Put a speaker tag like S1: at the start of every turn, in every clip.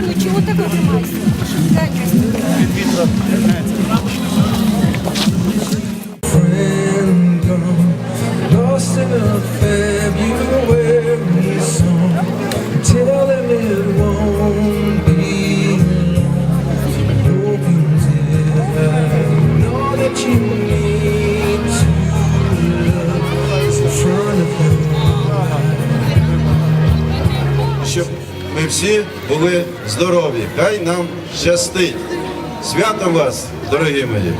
S1: Второй, чего такой громадство? Еще всі були здорові. Хай нам щастить. Святом вас, дорогі мої!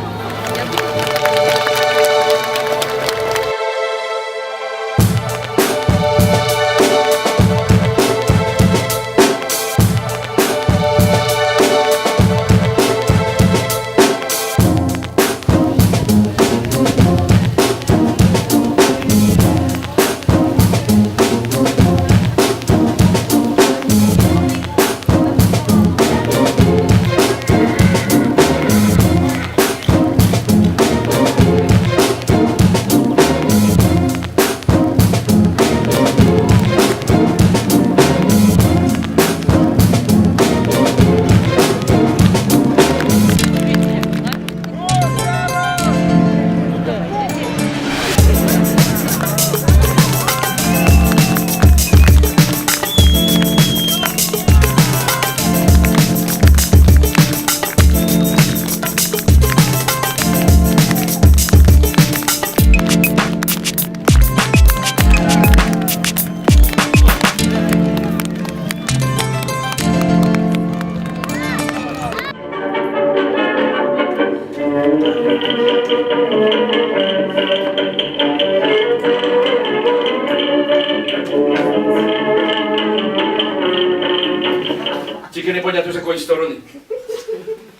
S2: Тільки не понятно з якої сторони.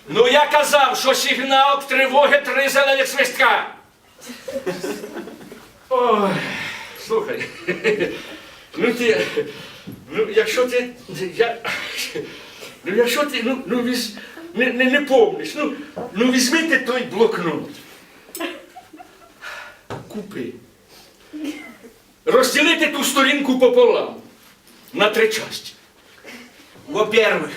S2: Ну я казав, що сигнал тривоги три зелених свистка. Ой, слухай. Ну ти. Ну, якщо ти. Я, ну, якщо ти ну, ну, віз, не, не, не помниш, ну, ну візьми той блокнот. Купи. Розділити ту сторінку пополам на три часті.
S3: Во-первых,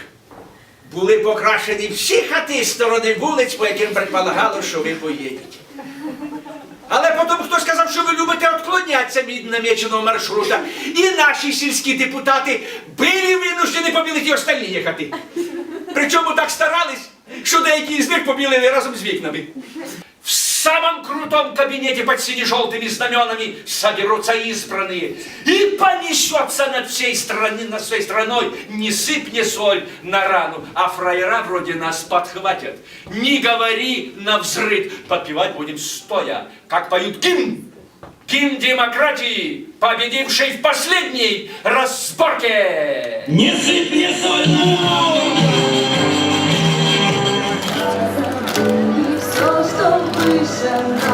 S3: були покрашені всі хати сторони вулиць, по яким предполагало, що ви поїдете. Але потім хто сказав, що ви любите відклонятися від намеченого маршрута. І наші сільські депутати були винуждені побілити і остальні їхати. Причому так старались, що деякі з них побілили разом з вікнами.
S2: Самом крутом кабинете под сине-желтыми знаменами соберутся избранные. И понесется над всей страны, над всей страной не сыпь, не соль на рану, а фраера вроде нас подхватят. Не говори на взрыв, подпевать будем стоя, как поют гимн. Гимн демократии, победивший в последней разборке.
S4: Не сыпь мне соль на рану! and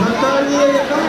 S4: Наталья,